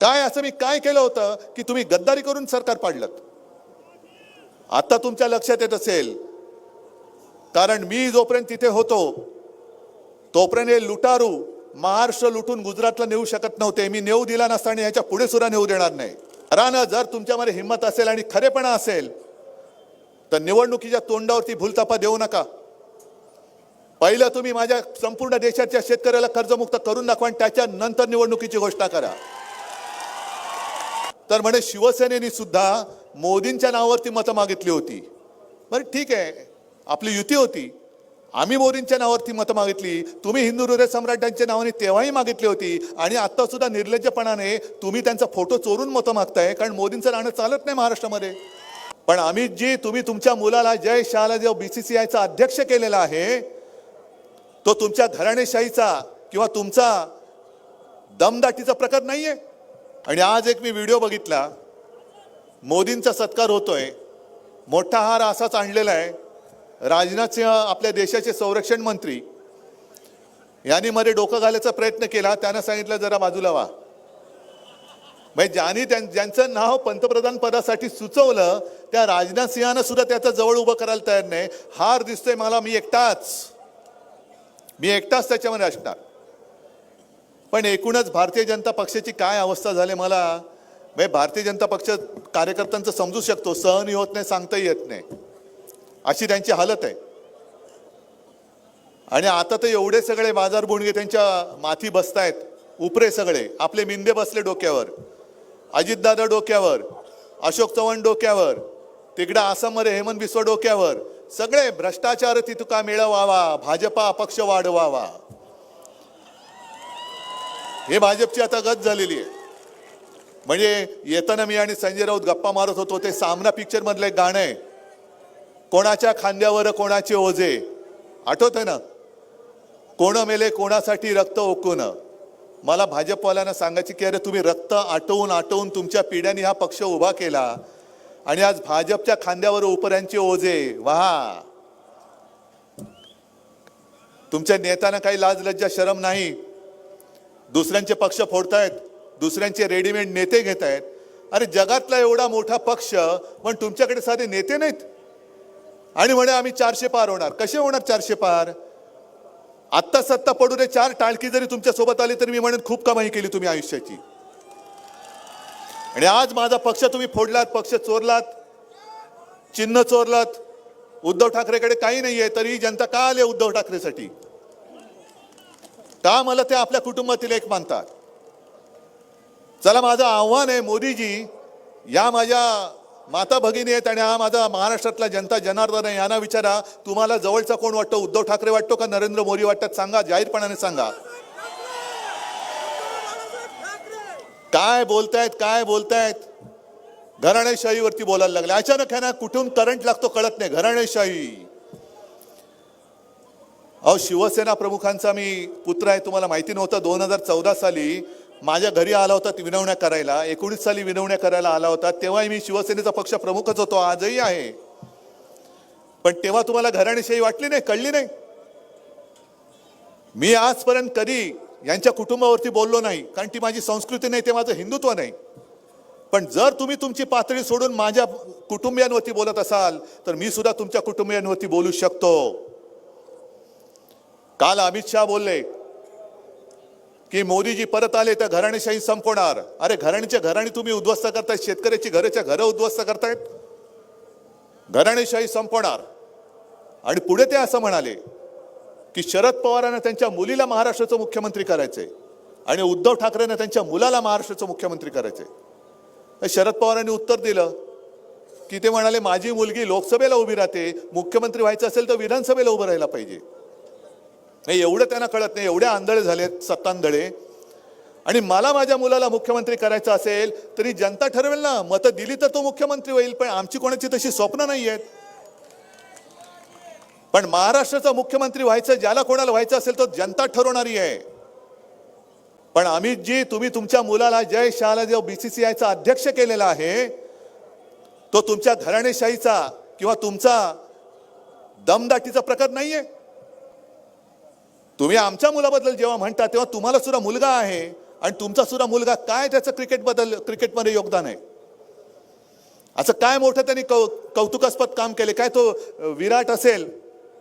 काय असं मी काय केलं होतं की तुम्ही गद्दारी करून सरकार पाडलं आता तुमच्या लक्षात येत असेल. कारण मी जोपर्यंत तिथे होतो तोपर्यंत हे लुटारू महाराष्ट्र लुटून गुजरातला नेऊ शकत नव्हते. मी नेऊ दिला नसता आणि याच्यापुढे सुद्धा नेऊ देणार नाही. रान जर तुमच्यामध्ये हिंमत असेल आणि खरेपणा असेल तर निवडणुकीच्या तोंडावरती भूलतापा देऊ नका. पहिलं तुम्ही माझ्या संपूर्ण देशाच्या शेतकऱ्याला कर्जमुक्त करून दाखवा आणि त्याच्यानंतर निवडणुकीची घोषणा करा. तर म्हणे शिवसेनेने सुद्धा मोदींच्या नावावरती मतं मागितली होती. बरं ठीक आहे. आपली युती होती. आम्ही मोदींच्या नावावरती मतं मागितली. तुम्ही हिंदू हृदय सम्राटांच्या नावाने तेव्हाही मागितली होती. आणि आता सुद्धा निर्लज्जपणाने तुम्ही त्यांचा फोटो चोरून मतं मागताय कारण मोदींचं राहणं चालत नाही महाराष्ट्रामध्ये. पण अमित जी तुम्ही तुमच्या मुलाला जय शहाला जो आयचा अध्यक्ष केलेला आहे तो तुमच्या घराणेशाहीचा किंवा तुमचा दमदाटीचा प्रकार नाहीये. आणि आज एक मी व्हिडिओ बघितला. मोदींचा सत्कार होतोय. मोठा हार असाच आणलेला आहे. राजनाथ सिंह आपल्या देशाचे संरक्षण मंत्री. यांनी मध्ये डोकं घालायचा प्रयत्न केला. त्यानं सांगितलं जरा बाजूला वा म्हणजे ज्यांनी त्यां- ज्यांचं नाव पंतप्रधान पदासाठी सुचवलं त्या राजनाथ सिंहानं सुद्धा त्याचं जवळ उभं करायला तयार नाही. हार दिसतोय मला मी एकटाच. मी एकटाच त्याच्यामध्ये असणार. पण एकूणच भारतीय जनता पक्षाची काय अवस्था झाली मला? म्हणजे भारतीय जनता पक्ष कार्यकर्त्यांचं समजू शकतो सहनही होत नाही सांगताही येत नाही. अशी त्यांची हालत आहे. आणि आता तर एवढे सगळे बाजार बुणगे त्यांच्या माथी बसतायत उपरे सगळे आपले मिंदे बसले डोक्यावर. अजितदादा डोक्यावर अशोक चव्हाण डोक्यावर तिकडं आसाममध्ये हेमंत बिस्व डोक्यावर सगळे भ्रष्टाचार तितुका मिळवावा भाजपा अपक्ष वाढवावा. हे भाजपची आता गत झालेली आहे. म्हणजे येताना मी आणि संजय राऊत गप्पा मारत होतो ते सामना पिक्चर मधलं एक गाणं आहे. कोणाच्या खांद्यावर कोणाचे ओझे? आठवत आहे ना? कोण मेले कोणासाठी रक्त ओकून? मला भाजपवाल्यांना सांगायची की अरे तुम्ही रक्त आटवून आटवून तुमच्या पिढ्यांनी हा पक्ष उभा केला आणि आज भाजपच्या खांद्यावर उपऱ्यांचे ओझे. वाहा! तुमच्या नेत्यांना काही लाज लज्जा शरम नाही? दुसऱ्यांचे पक्ष फोडतायत दुसऱ्यांचे रेडीमेड नेते घेत आहेत अरे जगातला एवढा मोठा पक्ष पण तुमच्याकडे साधे नेते नाहीत. आणि म्हणे आम्ही चारशे पार होणार. कसे होणार चारशे पार? आत्ता सत्ता पडू दे चार टाळकी जरी तुमच्यासोबत आली तरी मी म्हणेन खूप कमाई केली तुम्ही आयुष्याची. आणि आज माझा पक्ष तुम्ही फोडलात पक्ष चोरलात चिन्ह चोरलात. उद्धव ठाकरेकडे काही नाहीये तरी जनता का आले उद्धव ठाकरेसाठी? का मला ते आपल्या कुटुंबातील एक मानतात. चला माझं आव्हान आहे मोदीजी या माझ्या माता भगिनी आहेत आणि हा माझा महाराष्ट्रातला जनता जनार्दन आहे यांना विचारा तुम्हाला जवळचा कोण वाटतो उद्धव ठाकरे वाटतो का नरेंद्र मोदी वाटतात सांगा जाहीरपणाने सांगा. काय बोलतायत काय बोलतायत? घराणेशाहीवरती बोलायला लागले. अचानक आहे ना कुठून करंट लागतो कळत नाही घराणेशाही. अहो शिवसेना प्रमुखांचा मी पुत्र आहे तुम्हाला माहिती नव्हतं. दोन हजार चौदा साली माझ्या घरी आला होता विनवण्या करायला. एकोणीस साली विनवण्या करायला आला होता. तेव्हाही मी शिवसेनेचा पक्ष प्रमुखच होतो. आजही आहे. पण तेव्हा तुम्हाला घराणेशाही वाटली नाही कळली नाही? मी आजपर्यंत कधी यांच्या कुटुंबावरती बोललो नाही कारण ती माझी संस्कृती नाही ते माझं हिंदुत्व नाही. पण जर तुम्ही तुमची पातळी सोडून माझ्या कुटुंबियांवरती बोलत असाल तर मी सुद्धा तुमच्या कुटुंबियांवरती बोलू शकतो. काल अमित शहा बोलले की मोदीजी परत आले तर घराणेशाही संपवणार. अरे घराणीच्या घराणी तुम्ही उद्ध्वस्त करताय शेतकऱ्याची घराच्या घरं उद्ध्वस्त करतायत? घराणेशाही संपवणार. आणि पुढे ते असं म्हणाले की शरद पवारांना त्यांच्या मुलीला महाराष्ट्राचं मुख्यमंत्री करायचंय आणि उद्धव ठाकरेंना त्यांच्या मुलाला महाराष्ट्राचं मुख्यमंत्री करायचंय. शरद पवारांनी उत्तर दिलं की ते म्हणाले माझी मुलगी लोकसभेला उभी राहते मुख्यमंत्री व्हायचं असेल तर विधानसभेला उभं राहायला पाहिजे. नाही एवढं त्यांना कळत नाही एवढे आंधळे झालेत सत्तांधळे. आणि मला माझ्या मुलाला मुख्यमंत्री करायचं असेल तरी जनता ठरवेल ना. मतं दिली तर तो मुख्यमंत्री होईल पण आमची कोणाची तशी स्वप्न नाही आहेत पण महाराष्ट्राचा मुख्यमंत्री व्हायचं ज्याला कोणाला व्हायचं असेल तो जनता ठरवणारी आहे. पण अमित जी तुम्ही तुमच्या मुलाला जय शहाला जो बीसीसीआयचा अध्यक्ष केलेला आहे. तो तुमच्या घराणेशाहीचा किंवा तुमचा दमदाटीचा प्रकार नाहीये. तुम्ही आमच्या मुलाबद्दल जेव्हा म्हणता तेव्हा तुम्हाला सुद्धा मुलगा आहे. आणि तुमचा सुद्धा मुलगा काय त्याचं क्रिकेटबद्दल क्रिकेटमध्ये योगदान आहे? असं काय मोठं त्यांनी कौ कौतुकास्पद काम केले? काय तो विराट असेल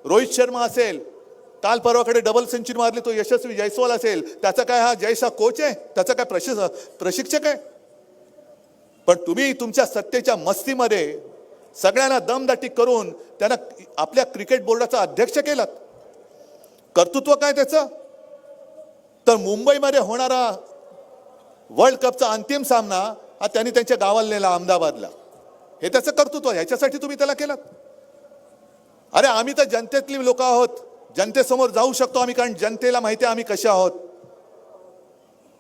रोहित शर्मा असेल काल परवाकडे डबल सेंचुरी मारली तो यशस्वी जयस्वाल असेल त्याचा काय हा जयसा कोच आहे? त्याचा काय प्रशिक्ष प्रशिक्षक आहे? पण तुम्ही तुमच्या सत्तेच्या मस्तीमध्ये सगळ्यांना दमदाटी करून त्यांना आपल्या क्रिकेट बोर्डाचा अध्यक्ष केलात. कर्तृत्व काय त्याचं? तर मुंबईमध्ये होणारा वर्ल्ड कपचा अंतिम सामना हा त्यांनी त्यांच्या गावाला नेला अहमदाबादला. हे त्याचं कर्तृत्व ह्याच्यासाठी तुम्ही त्याला केलात अरे आम्ही तर जनतेतली लोक आहोत. जनतेसमोर जाऊ शकतो आम्ही कारण जनतेला माहिती आहे आम्ही कशा आहोत.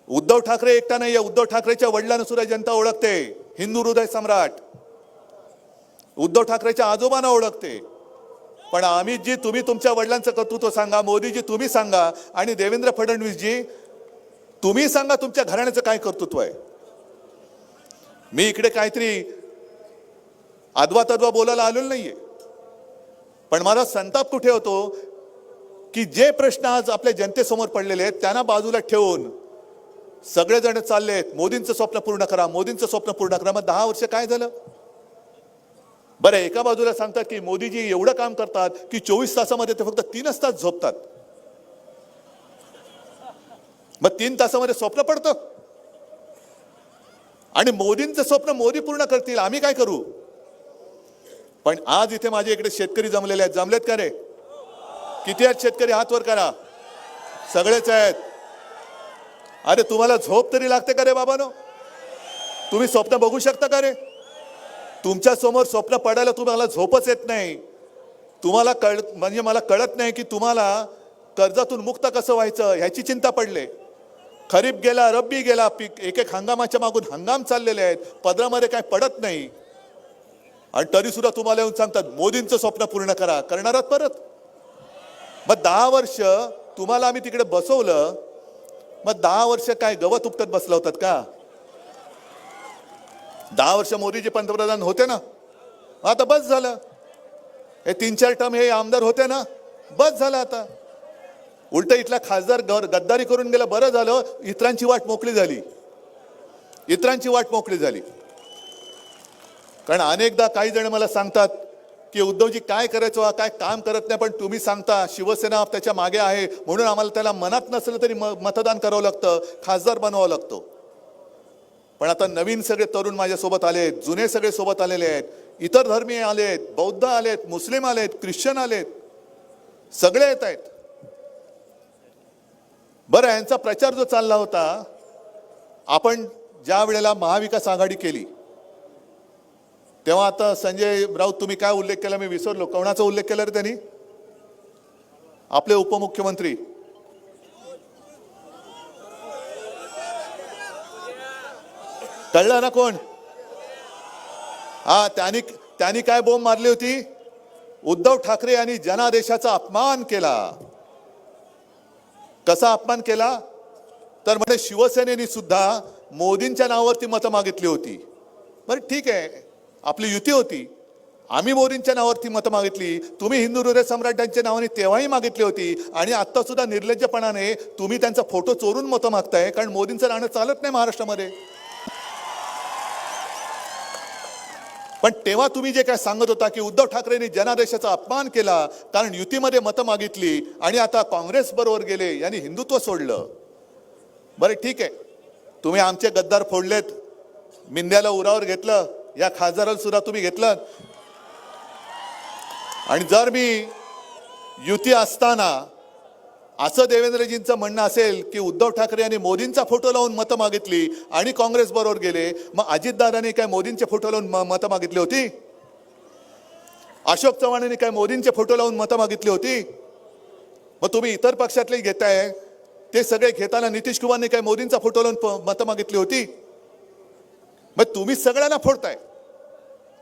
उद्धव ठाकरे एकटा नाही आहे उद्धव ठाकरेच्या वडिलांना सुद्धा जनता ओळखते. हिंदू हृदय सम्राट. उद्धव ठाकरेच्या आजोबांना ओळखते. पण आम्ही जी तुम्ही तुमच्या वडिलांचं कर्तृत्व सांगा मोदीजी तुम्ही सांगा आणि देवेंद्र फडणवीसजी तुम्ही सांगा तुमच्या घराण्याचं काय कर्तृत्व आहे. मी इकडे काहीतरी आदवा तद्वा बोलायला आलेलो नाहीये. पण माझा संताप कुठे होतो की जे प्रश्न आज आपल्या जनतेसमोर पडलेले आहेत त्यांना बाजूला ठेवून सगळेजण चाललेत मोदींचं स्वप्न पूर्ण करा मोदींचं स्वप्न पूर्ण करा. मग दहा वर्ष काय झालं? बरं एका बाजूला सांगतात की मोदीजी एवढं काम करतात की चोवीस तासामध्ये ते फक्त तीनच तास झोपतात. मग तीन तासामध्ये स्वप्न पडतं. आणि मोदींचं स्वप्न मोदी पूर्ण करतील आम्ही काय करू? पण आज इथे माझ्या इकडे शेतकरी जमलेले आहेत. जमलेत का रे? किती आहेत शेतकरी? हात वर करा. सगळेच आहेत. अरे तुम्हाला झोप तरी लागते का रे बाबानो? तुम्ही स्वप्न बघू शकता का रे? तुमच्यासमोर स्वप्न पडायला तुम्हाला झोपच येत नाही. तुम्हाला कळ म्हणजे मला कळत नाही की तुम्हाला कर्जातून मुक्त कसं व्हायचं ह्याची चिंता पडले. खरीप गेला रब्बी गेला पीक एक एक हंगामाच्या मागून हंगाम चाललेले आहेत. पदरामध्ये काय पडत नाही. आणि तरी सुद्धा तुम्हाला येऊन सांगतात मोदींचं स्वप्न पूर्ण करा. करणारात परत. मग दहा वर्ष तुम्हाला आम्ही तिकडे बसवलं. मग दहा वर्ष काय गवत उपटत बसला होतात का? दहा वर्ष मोदीजी पंतप्रधान होते ना? आता बस झालं. हे तीन चार टर्म हे आमदार होते ना? बस झालं आता. उलट इथला खासदार घर गद्दारी करून गेला बरं झालं. इतरांची वाट मोकळी झाली. इतरांची वाट मोकळी झाली. कारण अनेकदा काही जण मला सांगतात की उद्धवजी काय करायचं हा, काय काम करत नाही पण तुम्ही सांगता शिवसेना त्याच्यामागे आहे. म्हणून आम्हाला त्याला मनात नसलं तरी म- मतदान करावं लागतं खासदार बनवावं लागतो. पण आता नवीन सगळे तरुण माझ्यासोबत आलेत जुने सगळे सोबत आलेले आहेत. इतर धर्मीय आलेत बौद्ध आलेत मुस्लिम आलेत ख्रिश्चन आलेत. सगळे येत आहेत. बरं यांचा प्रचार जो चालला होता आपण ज्या वेळेला महाविकास आघाडी केली तेव्हा आता संजय राऊत तुम्ही काय उल्लेख केला? मी विसरलो. कोणाचा उल्लेख केला रे त्यांनी? आपले उपमुख्यमंत्री. कळलं ना कोण? हा त्यांनी त्यांनी काय बोंब मारली होती? उद्धव ठाकरे यांनी जनादेशाचा अपमान केला. कसा अपमान केला? तर म्हणे शिवसेनेने सुद्धा मोदींच्या नावावरती मतं मागितली होती. बरं ठीक आहे आपली युती होती. आम्ही मोदींच्या नावावरती मतं मागितली. तुम्ही हिंदू हृदय सम्राटांच्या नावाने तेव्हाही मागितली होती. आणि आत्ता सुद्धा निर्लज्जपणाने तुम्ही त्यांचा फोटो चोरून मतं मागताय कारण मोदींचं राहणं चालत नाही महाराष्ट्रामध्ये. पण तेव्हा तुम्ही जे काय सांगत होता की उद्धव ठाकरेंनी जनादेशाचा अपमान केला कारण युतीमध्ये मतं मागितली आणि आता काँग्रेस बरोबर गेले यांनी हिंदुत्व सोडलं. बरं ठीक आहे. तुम्ही आमचे गद्दार फोडलेत. मिंद्याला उरावर घेतलं या खासदाराला सुद्धा तुम्ही घेतलं. आणि जर मी युती असताना असं देवेंद्रजींचं म्हणणं असेल की उद्धव ठाकरे यांनी मोदींचा फोटो लावून मतं मागितली आणि काँग्रेस बरोबर गेले मग अजितदादांनी काय मोदींचे फोटो लावून म- मतं मागितली होती? अशोक चव्हाणांनी काय मोदींचे फोटो लावून मतं मागितली होती? मग तुम्ही इतर पक्षातले घेताय ते सगळे घेताना नितीश कुमारने काय मोदींचा फोटो लावून मतं मागितली होती? मग तुम्ही सगळ्यांना फोडताय.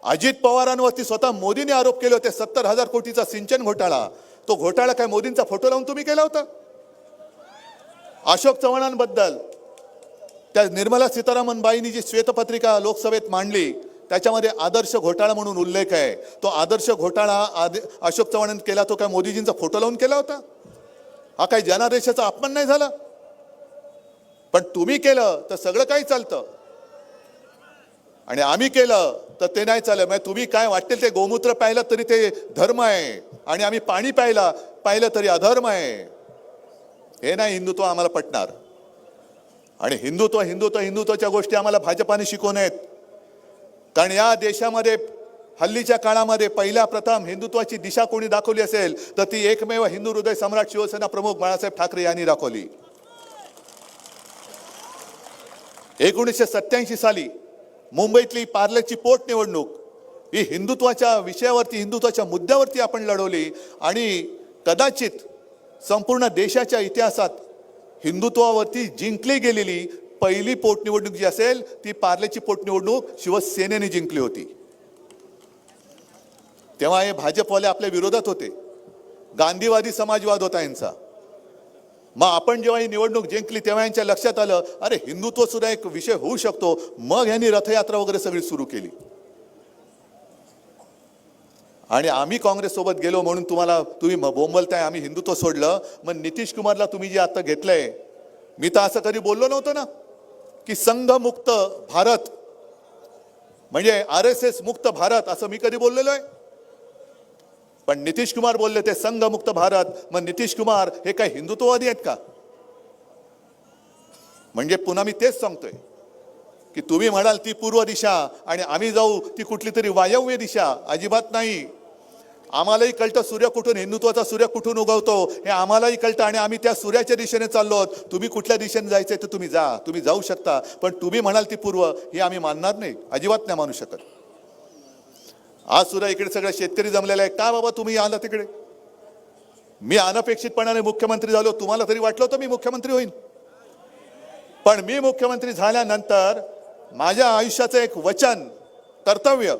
अजित पवारांवरती स्वतः मोदीने आरोप केले होते सत्तर हजार कोटीचा सिंचन घोटाळा. तो घोटाळा काय मोदींचा फोटो लावून तुम्ही केला होता? अशोक चव्हाणांबद्दल त्या निर्मला सीतारामन बाईंनी जी श्वेतपत्रिका लोकसभेत मांडली त्याच्यामध्ये आदर्श घोटाळा म्हणून उल्लेख आहे. तो आदर्श घोटाळा आद अशोक चव्हाणांनी केला तो काय मोदीजींचा फोटो लावून केला होता? हा काही जनादेशाचा अपमान नाही झाला? पण तुम्ही केलं तर सगळं काही चालतं. आणि आम्ही केलं तर ते नाही चालत. म्हणजे तुम्ही काय वाटेल ते गोमूत्र प्यायलं तरी ते धर्म आहे. आणि आम्ही पाणी प्यायला पाहिलं तरी अधर्म आहे. हे नाही हिंदुत्व आम्हाला पटणार. आणि हिंदुत्व हिंदुत्व हिंदुत्वाच्या गोष्टी आम्हाला भाजपाने शिकवू नयेत. कारण या देशामध्ये हल्लीच्या काळामध्ये पहिल्या प्रथम हिंदुत्वाची दिशा कोणी दाखवली असेल तर ती एकमेव हिंदू हृदय सम्राट शिवसेना प्रमुख बाळासाहेब ठाकरे यांनी दाखवली. एकोणीसशे सत्याऐंशी साली मुंबईतली पार्ल्याची पोटनिवडणूक ही हिंदुत्वाच्या विषयावरती हिंदुत्वाच्या मुद्द्यावरती आपण लढवली आणि कदाचित संपूर्ण देशाच्या इतिहासात हिंदुत्वावरती जिंकली गेलेली पहिली पोटनिवडणूक जी असेल ती पार्लेची पोटनिवडणूक शिवसेनेने जिंकली होती. तेव्हा हे भाजपवाले आपल्या विरोधात होते. गांधीवादी समाजवाद होता यांचा. मग आपण जेव्हा ही निवडणूक जिंकली तेव्हा यांच्या लक्षात आलं अरे हिंदुत्व सुद्धा एक विषय होऊ शकतो. मग यांनी रथयात्रा वगैरे सगळी सुरू केली. आणि आम्ही काँग्रेससोबत गेलो म्हणून तुम्हाला तुम्ही बोंबलताय आम्ही हिंदुत्व सोडलं. मग नितीश कुमारला तुम्ही जे आता घेतलंय मी तर असं कधी बोललो नव्हतं ना की संघमुक्त भारत म्हणजे आर एस एस मुक्त भारत असं मी कधी बोललेलो आहे. पण नितीश कुमार बोलले ते संघमुक्त भारत मग नितीश कुमार हे काय हिंदुत्ववादी आहेत का? म्हणजे पुन्हा मी तेच सांगतोय की तुम्ही म्हणाल ती पूर्व दिशा आणि आम्ही जाऊ ती कुठली तरी वायव्य दिशा अजिबात नाही. आम्हालाही कळतं सूर्य कुठून हिंदुत्वाचा सूर्य कुठून उगवतो? हे आम्हालाही कळतं आणि आम्ही त्या सूर्याच्या दिशेने चाललो आहोत. तुम्ही कुठल्या दिशेने जायचंय तर तुम्ही जा. तुम्ही जाऊ शकता. पण तुम्ही म्हणाल ती पूर्व हे आम्ही मानणार नाही. अजिबात नाही मानू शकत. आज सुद्धा इकडे सगळे शेतकरी जमलेले आहे का बाबा तुम्ही आला तिकडे? मी अनपेक्षितपणाने मुख्यमंत्री झालो. तुम्हाला तरी वाटलं होतं मी मुख्यमंत्री होईन. पण मी मुख्यमंत्री झाल्यानंतर माझ्या आयुष्याचं एक वचन कर्तव्य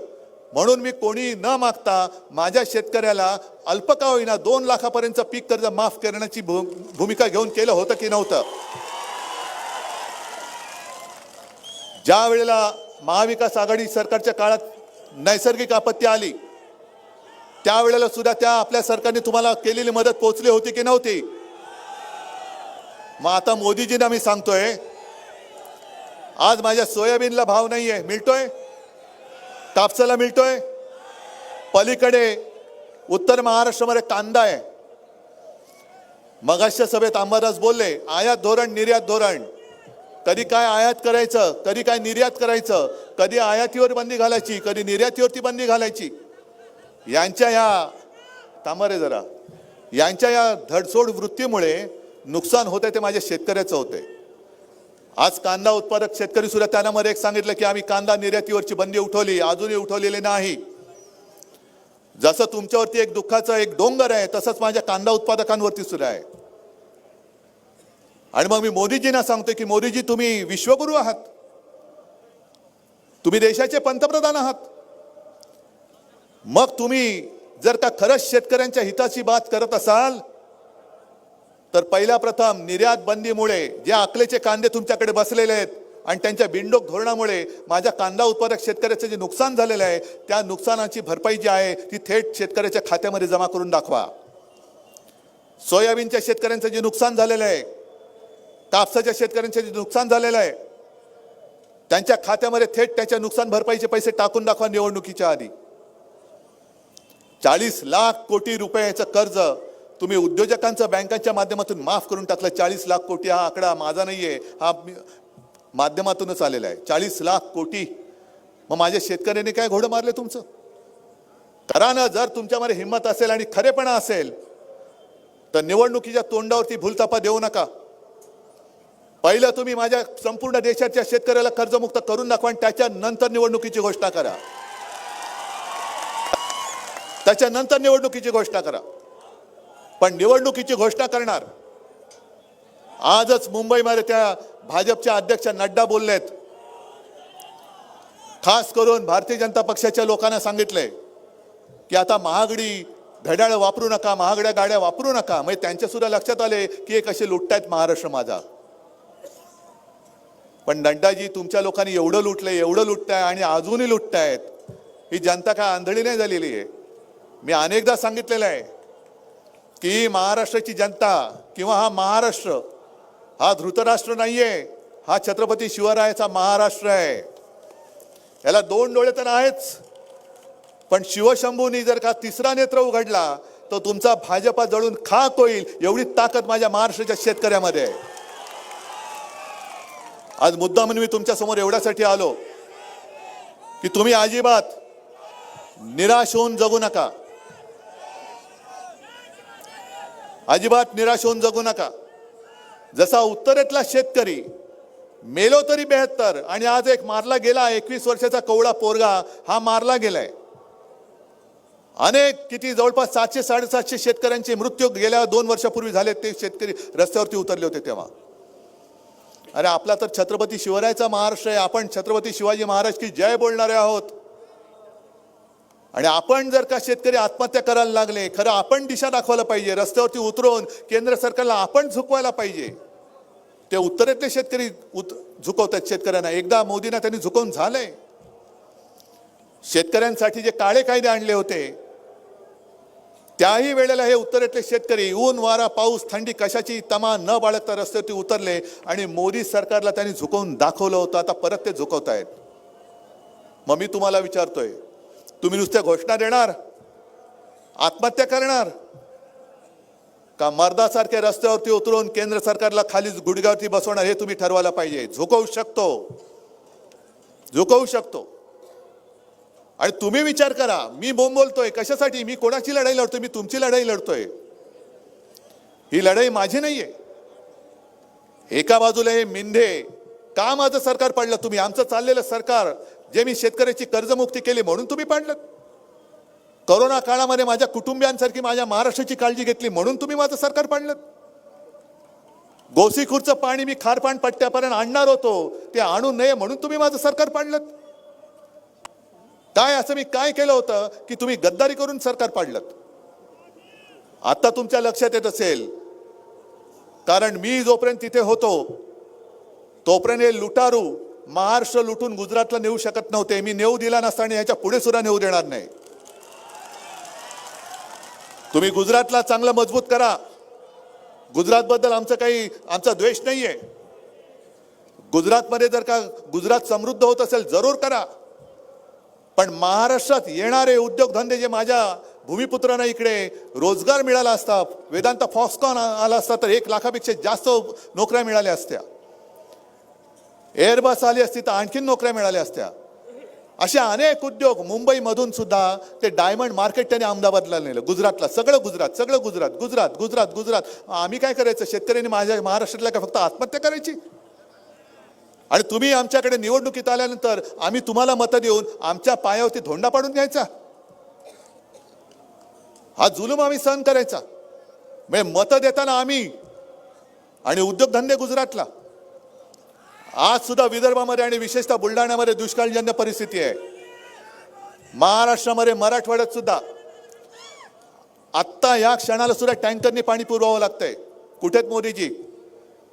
म्हणून मी कोणी न मागता माझ्या शेतकऱ्याला अल्प होईना दोन लाखापर्यंत पीक कर्ज माफ करण्याची भू- भूमिका घेऊन केलं होतं की नव्हतं? ज्या वेळेला महाविकास आघाडी सरकारच्या काळात नैसर्गिक आपत्ती आली त्यावेळेला सुद्धा त्या आपल्या सरकारने तुम्हाला केलेली मदत पोहोचली होती की नव्हती? मग आता मोदीजींना मी सांगतोय आज माझ्या सोयाबीनला भाव नाहीये मिळतोय? कापसाला मिळतोय? पलीकडे उत्तर महाराष्ट्रामध्ये कांदा आहे. मगाशच्या सभेत अंबादास बोलले आयात धोरण निर्यात धोरण. कधी काय आयात करायचं कधी काय निर्यात करायचं कधी आयातीवर बंदी घालायची कधी निर्यातीवरती बंदी घालायची. यांच्या या थांबा जरा. यांच्या या धडसोड वृत्तीमुळे नुकसान होतंय ते माझ्या शेतकऱ्याचं होतंय. आज कांदा उत्पादक शेतकरी सुद्धा त्यांना मध्ये एक सांगितलं की आम्ही कांदा निर्यातीवरची बंदी उठवली अजूनही उठवलेली नाही. जसं तुमच्यावरती एक दुःखाचं एक डोंगर आहे तसंच माझ्या कांदा उत्पादकांवरती सुद्धा आहे. आणि मग मी मोदीजींना सांगतोय की मोदीजी तुम्ही विश्वगुरू आहात. तुम्ही देशाचे पंतप्रधान आहात. मग तुम्ही जर का खरंच शेतकऱ्यांच्या हिताची बात करत असाल तर पहिल्या प्रथम निर्यात बंदीमुळे जे आकलेचे कांदे तुमच्याकडे बसलेले आहेत आणि त्यांच्या बिंडोक धोरणामुळे माझ्या कांदा उत्पादक शेतकऱ्याचं जे नुकसान झालेलं आहे त्या नुकसानाची भरपाई जी आहे ती थेट शेतकऱ्याच्या खात्यामध्ये जमा करून दाखवा. सोयाबीनच्या शेतकऱ्यांचं जे नुकसान झालेलं आहे कापसाच्या शेतकऱ्यांचं जे नुकसान झालेलं आहे त्यांच्या खात्यामध्ये थेट त्याच्या नुकसान भरपाईचे पैसे टाकून दाखवा निवडणुकीच्या आधी. चाळीस लाख कोटी रुपयाचं कर्ज तुम्ही उद्योजकांचं बँकांच्या माध्यमातून माफ करून टाकलं. चाळीस लाख कोटी हा आकडा माझा नाही आहे हा माध्यमातूनच आलेला आहे. चाळीस लाख कोटी. मग माझ्या शेतकऱ्याने काय घोडं मारले तुमचं? करा ना जर तुमच्यामध्ये हिंमत असेल आणि खरेपणा असेल तर निवडणुकीच्या तोंडावरती भूलतापा देऊ नका. पहिलं तुम्ही माझ्या संपूर्ण देशाच्या शेतकऱ्याला कर्जमुक्त करून दाखवा आणि त्याच्यानंतर निवडणुकीची घोषणा करा. त्याच्यानंतर निवडणुकीची घोषणा करा. पण निवडणुकीची घोषणा करणार. आजच मुंबईमध्ये त्या भाजपच्या अध्यक्ष नड्डा बोललेत. खास करून भारतीय जनता पक्षाच्या लोकांना सांगितलंय की आता महागडी घड्याळ वापरू नका महागड्या गाड्या वापरू नका. म्हणजे त्यांच्या सुद्धा लक्षात आले की हे कसे लुटतायत महाराष्ट्र माझा. पण नड्डाजी तुमच्या लोकांनी एवढं लुटलंय एवढं लुटताय आणि अजूनही लुटतायत. ही जनता काय आंधळी नाही झालेली आहे? मी अनेकदा सांगितलेलं आहे. की महाराष्ट्राची जनता किंवा हा महाराष्ट्र हा धृतराष्ट्र नाहीये हा छत्रपती शिवरायाचा महाराष्ट्र आहे. याला दोन डोळे तर आहेच पण शिवशंभूनी जर का तिसरा नेत्र उघडला तर तुमचा भाजपा जळून खाक होईल एवढी ताकद माझ्या महाराष्ट्राच्या शेतकऱ्यामध्ये आहे. आज मुद्दा म्हणून मी तुमच्यासमोर एवढ्यासाठी आलो की तुम्ही अजिबात निराश होऊन जगू नका. अजिबात निराश होऊन जगू नका. जसा उत्तरेतला शेतकरी मेलो तरी बेहत्तर आणि आज एक मारला गेला एकवीस वर्षाचा कवळा पोरगा हा मारला गेलाय. अनेक किती जवळपास सातशे साडेसातशे शेतकऱ्यांचे मृत्यू गेल्या दोन वर्षापूर्वी झाले ते शेतकरी रस्त्यावरती उतरले होते तेव्हा. अरे आपला तर छत्रपती शिवरायाचा महाराष्ट्र आहे आपण छत्रपती शिवाजी महाराज की जय बोलणारे आहोत. आणि आपण जर का शेतकरी आत्महत्या करायला लागले खरं आपण दिशा दाखवायला पाहिजे रस्त्यावरती उतरवून केंद्र सरकारला आपण झुकवायला पाहिजे. ते उत्तरेतले शेतकरी उत झुकवतात शेतकऱ्यांना. एकदा मोदींना त्यांनी झुकवून झालंय. शेतकऱ्यांसाठी जे काळे कायदे आणले होते त्याही वेळेला हे उत्तरेतले शेतकरी ऊन वारा पाऊस थंडी कशाची तमा न बाळगता रस्त्यावरती उतरले आणि मोदी सरकारला त्यांनी झुकवून दाखवलं होतं. आता परत ते झुकवतायत. मग मी तुम्हाला विचारतोय तुम्ही नुसत्या घोषणा देणार आत्महत्या करणार का मर्दासारख्या रस्त्यावरती उतरून केंद्र सरकारला खाली गुडघ्यावरती बसवणार हे तुम्ही ठरवायला पाहिजे. झुकवू शकतो. झुकवू शकतो. आणि तुम्ही विचार करा मी बोंब बोलतोय कशासाठी? मी कोणाची लढाई लढतोय? मी तुमची लढाई लढतोय. ही लढाई माझी नाहीये. एका बाजूला हे मिंधे का माझं सरकार पडलं? तुम्ही आमचं चाललेलं सरकार जे मी शेतकऱ्याची कर्जमुक्ती केली म्हणून तुम्ही पाडलं करोना काळामध्ये माझ्या कुटुंबियांसारखी माझ्या महाराष्ट्राची काळजी घेतली म्हणून तुम्ही माझं सरकार पाडलं गोसीखुरचं पाणी मी खारपाण पट्ट्यापर्यंत आणणार होतो ते आणू नये म्हणून तुम्ही माझं सरकार पाडलं काय असं मी काय केलं होतं की तुम्ही गद्दारी करून सरकार पाडलं आता तुमच्या लक्षात येत असेल कारण मी जोपर्यंत तिथे होतो तोपर्यंत हे लुटारू महाराष्ट्र लुटून गुजरातला नेऊ शकत नव्हते. मी नेऊ दिला नसताना ह्याच्या पुढे सुद्धा नेऊ देणार नाही. तुम्ही गुजरातला चांगलं मजबूत करा. गुजरातबद्दल आमचं काही आमचा द्वेष नाही आहे गुजरातमध्ये जर का गुजरात समृद्ध होत असेल जरूर करा. पण महाराष्ट्रात येणारे उद्योगधंदे जे माझ्या भूमिपुत्रांना इकडे रोजगार मिळाला असता वेदांत फॉक्सकॉन आला असता तर एक लाखापेक्षा जास्त नोकऱ्या मिळाल्या असत्या. एअरबस आली असती तर आणखीन नोकऱ्या मिळाल्या असत्या. अशा अनेक उद्योग मुंबईमधून सुद्धा ते डायमंड मार्केट त्याने अहमदाबादला नेलं. गुजरातला सगळं गुजरात सगळं गुजरात गुजरात गुजरात गुजरात. आम्ही काय करायचं? शेतकऱ्यांनी माझ्या महाराष्ट्रातल्या काय फक्त आत्महत्या करायची? आणि तुम्ही आमच्याकडे निवडणुकीत आल्यानंतर आम्ही तुम्हाला मतं देऊन आमच्या पायावरती धोंडा पाडून घ्यायचा हा जुलूम आम्ही सहन करायचा. म्हणजे मतं देताना आम्ही आणि उद्योगधंदे गुजरातला. आज सुद्धा विदर्भामध्ये आणि विशेषतः बुलढाण्यामध्ये दुष्काळजन्य परिस्थिती आहे. महाराष्ट्रामध्ये मराठवाड्यात सुद्धा आत्ता या क्षणाला सुद्धा टँकरने पाणी पुरवावं लागतंय. कुठेत मोदीजी?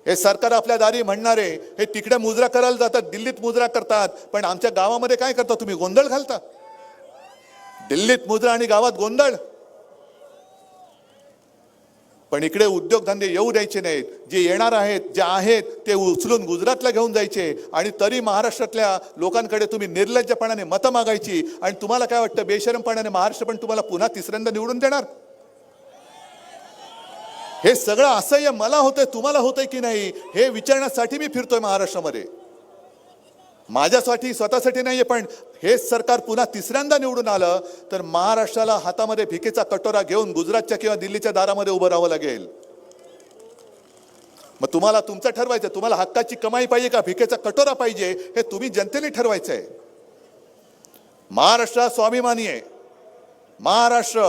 हे सरकार आपल्या दारी म्हणणारे हे तिकडे मुजरा करायला जातात दिल्लीत मुजरा करतात पण आमच्या गावामध्ये काय करता तुम्ही? गोंधळ घालता? दिल्लीत मुजरा आणि गावात गोंधळ? पण इकडे उद्योगधंदे येऊ द्यायचे नाहीत. जे येणार आहेत जे आहेत ते उचलून गुजरातला घेऊन जायचे. आणि तरी महाराष्ट्रातल्या लोकांकडे तुम्ही निर्लज्जपणाने मतं मागायची. आणि तुम्हाला काय वाटतं बेशरमपणाने महाराष्ट्र पण तुम्हाला पुन्हा तिसऱ्यांदा निवडून देणार? हे सगळं असह्य मला होतंय तुम्हाला होतंय की नाही हे विचारण्यासाठी मी फिरतोय महाराष्ट्रामध्ये. माझ्यासाठी स्वतःसाठी नाहीये पण हेच सरकार पुन्हा तिसऱ्यांदा निवडून आलं तर महाराष्ट्राला हातामध्ये भिकेचा कटोरा घेऊन गुजरातच्या किंवा दिल्लीच्या दारामध्ये उभं राहावं लागेल. मग तुम्हाला तुमचं ठरवायचं तुम्हाला हक्काची कमाई पाहिजे का भिकेचा कटोरा पाहिजे हे तुम्ही जनतेने ठरवायचं आहे महाराष्ट्र स्वाभिमानी आहे. महाराष्ट्र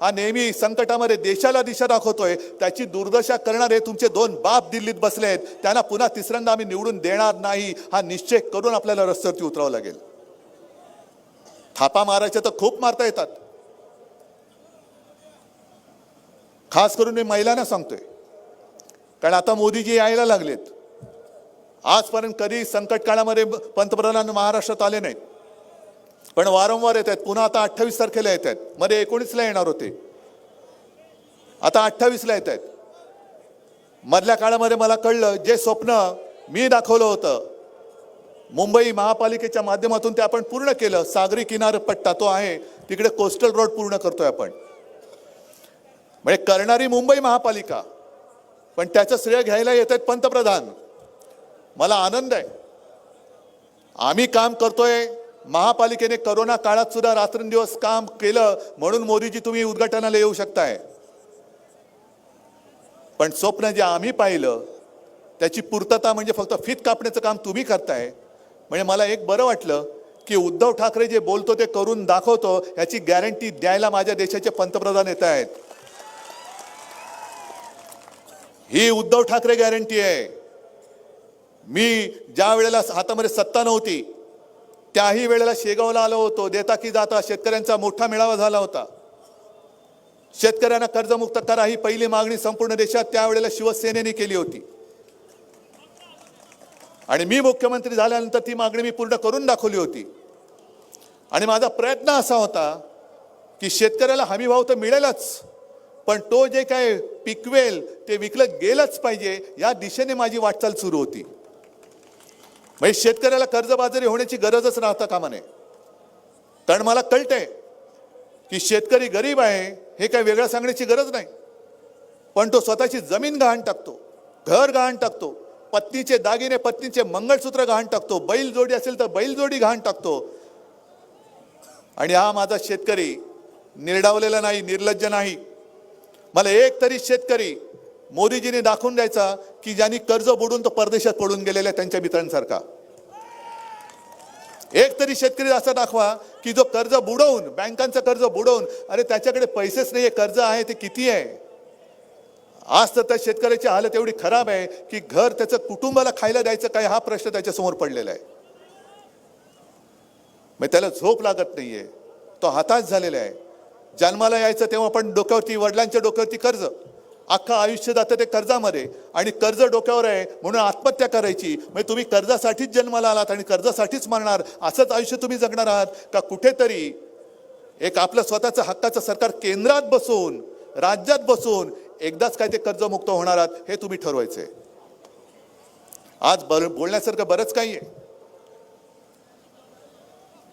हा नेहमी संकटामध्ये देशाला दिशा दाखवतोय. त्याची दुर्दशा करणारे तुमचे दोन बाप दिल्लीत बसले आहेत त्यांना पुन्हा तिसऱ्यांदा आम्ही निवडून देणार नाही हा निश्चय करून आपल्याला रस्त्यावरती उतरावं लागेल. थापा मारायचे तर खूप मारता येतात. खास करून मी महिलांना सांगतोय. कारण आता मोदीजी यायला लागलेत. आजपर्यंत कधी संकट काळामध्ये पंतप्रधान महाराष्ट्रात आले नाहीत. पण वारंवार येत आहेत पुन्हा आता अठ्ठावीस तारखेला येत आहेत मध्ये एकोणीसला येणार होते. आता अठ्ठावीसला येत आहेत मधल्या काळामध्ये मला कळलं जे स्वप्न मी दाखवलं होतं मुंबई महापालिकेच्या माध्यमातून ते आपण पूर्ण केलं. सागरी किनारपट्टा तो आहे. तिकडे कोस्टल रोड पूर्ण करतोय आपण. म्हणजे करणारी मुंबई महापालिका पण त्याचं श्रेय घ्यायला येत आहेत पंतप्रधान. मला आनंद आहे. आम्ही काम करतोय. महापालिकेने करोना काळात सुद्धा रात्रंदिवस काम केलं म्हणून मोदीजी तुम्ही उद्घाटनाला येऊ शकताय. पण स्वप्न जे आम्ही पाहिलं त्याची पूर्तता म्हणजे फक्त फीत कापण्याचं काम तुम्ही करताय. म्हणजे मला एक बरं वाटलं की उद्धव ठाकरे जे बोलतो ते करून दाखवतो याची गॅरंटी द्यायला माझ्या देशाचे पंतप्रधान येत आहेत. ही उद्धव ठाकरे गॅरंटी आहे. मी ज्या वेळेला हातामध्ये सत्ता नव्हती त्याही वेळेला शेगावला आलो होतो. देता की जाता शेतकऱ्यांचा मोठा मेळावा झाला होता. शेतकऱ्यांना कर्जमुक्त करा ही पहिली मागणी संपूर्ण देशात त्यावेळेला शिवसेनेने केली होती. आणि मी मुख्यमंत्री झाल्यानंतर ती मागणी मी पूर्ण करून दाखवली होती. आणि माझा प्रयत्न असा होता की शेतकऱ्याला हमी भाव तर मिळेलच पण तो जे काय पिकवेल ते विकलं गेलंच पाहिजे या दिशेने माझी वाटचाल सुरू होती. म्हणजे शेतकऱ्याला कर्जबाजारी होण्याची गरजच राहता कामा नये कारण मला कळतंय की शेतकरी गरीब आहे हे काय वेगळं सांगण्याची गरज नाही. पण तो स्वतःची जमीन गहाण टाकतो घर गहाण टाकतो पत्नीचे दागिने पत्नीचे मंगळसूत्र गहाण टाकतो. बैलजोडी असेल तर बैलजोडी घाण गहाण टाकतो. आणि हा माझा शेतकरी. निर्डावलेला नाही निर्लज्ज नाही. मला एक तरी शेतकरी मोदीजीने दाखवून द्यायचा की ज्यांनी कर्ज बुडून तो परदेशात पडून गेलेला आहे त्यांच्या मित्रांसारखा. एक तरी शेतकरी असा दाखवा की जो कर्ज बुडवून बँकांचं कर्ज बुडवून अरे त्याच्याकडे पैसेच नाहीये कर्ज आहे ते किती आहे? आज तर त्या शेतकऱ्याची हालत एवढी खराब आहे की घर त्याचं कुटुंबाला खायला द्यायचं काय हा प्रश्न त्याच्यासमोर पडलेला आहे. मग त्याला झोप लागत नाहीये. तो हताश झालेला आहे. जन्माला यायचं तेव्हा पण डोक्यावरती वडिलांच्या डोक्यावरती कर्ज. अख्खं आयुष्य जातं ते कर्जामध्ये. आणि कर्ज डोक्यावर आहे म्हणून आत्महत्या करायची. म्हणजे तुम्ही कर्जासाठीच जन्माला आलात आणि कर्जासाठीच मरणार. असंच आयुष्य तुम्ही जगणार आहात का कुठेतरी एक आपलं स्वतःचं हक्काचं सरकार केंद्रात बसून राज्यात बसून एकदाच काय ते कर्जमुक्त होणार आहात हे तुम्ही ठरवायचे आज बर बोलण्यासारखं बरंच काही आहे.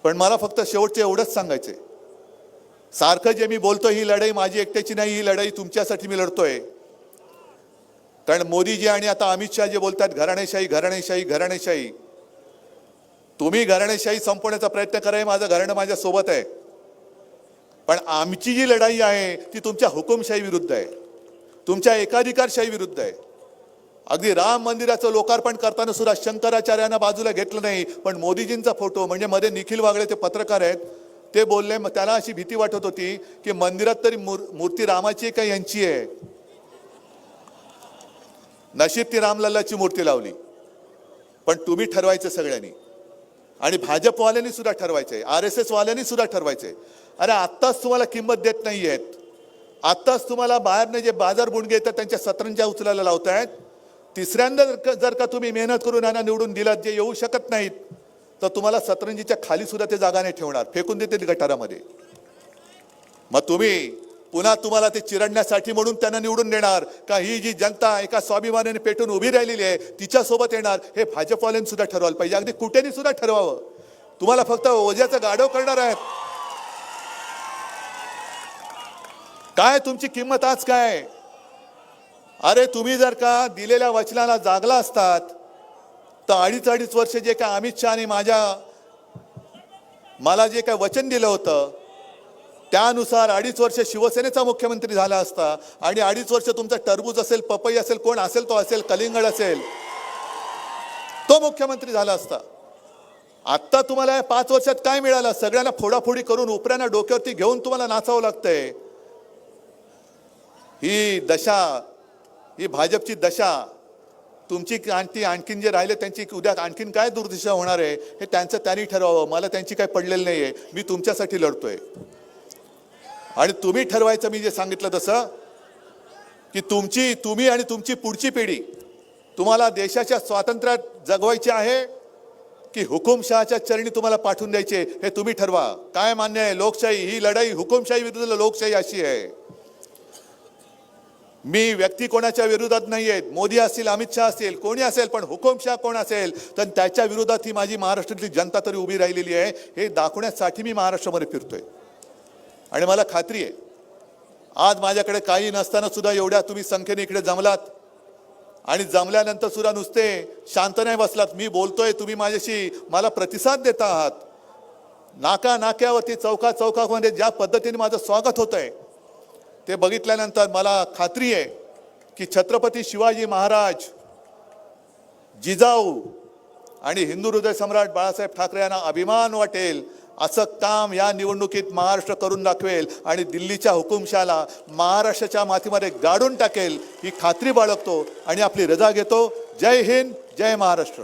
पण मला फक्त शेवटचे एवढंच सांगायचे सारखं जे मी बोलतोय ही लढाई माझी एकट्याची नाही ही लढाई तुमच्यासाठी मी लढतोय. कारण मोदीजी आणि आता अमित शहा जे बोलतात घराणेशाही घराणेशाही घराणेशाही. तुम्ही घराणेशाही संपवण्याचा प्रयत्न करा हे माझं घराणं माझ्या सोबत आहे. पण आमची जी लढाई आहे ती तुमच्या हुकुमशाही विरुद्ध आहे. तुमच्या एकाधिकारशाही विरुद्ध आहे. अगदी राम मंदिराचं लोकार्पण करताना सुद्धा शंकराचार्यांना बाजूला घेतलं नाही पण मोदीजींचा फोटो म्हणजे मध्ये निखिल वागळे ते पत्रकार आहेत ते बोलले मग त्याला अशी भीती वाटत होती की मंदिरात तरी मूर- मूर्ती रामाची आहे का यांची आहे? नशीब ती रामलल्लाची मूर्ती लावली. पण तुम्ही ठरवायचं सगळ्यांनी. आणि भाजपवाल्यांनी सुद्धा ठरवायचंय आर एस एसवाल्यांनी सुद्धा ठरवायचंय. अरे आत्ताच तुम्हाला किंमत देत नाही आहेत आत्ताच तुम्हाला बाहेरने जे बाजार बुणगे येतात त्यांच्या सतरंजा उचलायला लावतायत. तिसऱ्यांदा जर का- जर का तुम्ही मेहनत करून यांना निवडून दिलात जे येऊ शकत नाहीत तर तुम्हाला सतरंजीच्या खाली सुद्धा ते जागा नाही ठेवणार. फेकून देतील गटारामध्ये. मग तुम्ही पुन्हा तुम्हाला ते चिरडण्यासाठी म्हणून त्यांना निवडून देणार. का ही जी जनता एका स्वाभिमानाने पेटून उभी राहिलेली आहे तिच्यासोबत येणार हे भाजपवाल्यांनी सुद्धा ठरवायला पाहिजे. अगदी कुठेनी सुद्धा ठरवावं. तुम्हाला फक्त ओझ्याचं गाढव करणार आहेत. काय तुमची किंमत आज काय? अरे तुम्ही जर का दिलेल्या वचनाला जागला असतात तर अडीच अडीच वर्ष जे काय अमित शहाने माझ्या मला जे काय वचन दिलं होतं त्यानुसार अडीच वर्ष शिवसेनेचा मुख्यमंत्री झाला असता आणि अडीच वर्ष तुमचा टरबूज असेल पपई असेल कोण असेल तो असेल कलिंगड असेल तो मुख्यमंत्री झाला असता. आत्ता तुम्हाला या पाच वर्षात काय मिळालं? सगळ्यांना फोडाफोडी करून उपऱ्यांना डोक्यावरती घेऊन तुम्हाला नाचावं लागतंय. ही दशा ही भाजपची दशा तुमची आणखी आणखीन जे राहिले त्यांची उद्या आणखीन काय दुर्दिशा होणार आहे हे त्यांचं त्यांनी ठरवावं. मला त्यांची काय पडलेलं नाही आहे मी तुमच्यासाठी लढतोय. आणि तुम्ही ठरवायचं मी जे सांगितलं तसं की तुमची तुम्ही आणि तुमची पुढची पिढी तुम्हाला देशाच्या स्वातंत्र्यात जगवायची आहे की हुकुमशहाच्या चरणी तुम्हाला पाठवून द्यायचे हे तुम्ही ठरवा. काय मान्य आहे? लोकशाही ही लढाई हुकुमशाही विरुद्ध लोकशाही अशी आहे. मी व्यक्ती कोणाच्या विरोधात नाही आहेत मोदी असतील अमित शहा असतील कोणी असेल पण हुकुमशाह कोण असेल तर त्याच्या विरोधात ही माझी महाराष्ट्रातली जनता तरी उभी राहिलेली आहे. हे दाखवण्यासाठी मी महाराष्ट्रामध्ये फिरतोय. आणि मला खात्री आहे आज माझ्याकडे काही नसताना सुद्धा एवढ्या तुम्ही संख्येने इकडे जमलात. आणि जमल्यानंतर सुद्धा नुसते शांत नाही बसलात. मी बोलतोय तुम्ही माझ्याशी मला प्रतिसाद देता आहात. नाका नाक्यावरती चौका चौकामध्ये ज्या पद्धतीने माझं स्वागत होत आहे ते बघितल्यानंतर मला खात्री आहे की छत्रपती शिवाजी महाराज जिजाऊ आणि हिंदू हृदय सम्राट बाळासाहेब ठाकरे यांना अभिमान वाटेल असं काम या निवडणुकीत महाराष्ट्र करून दाखवेल आणि दिल्लीच्या हुकुमशाला महाराष्ट्राच्या मातीमध्ये गाडून टाकेल ही खात्री बाळगतो आणि आपली रजा घेतो. जय हिंद जय महाराष्ट्र.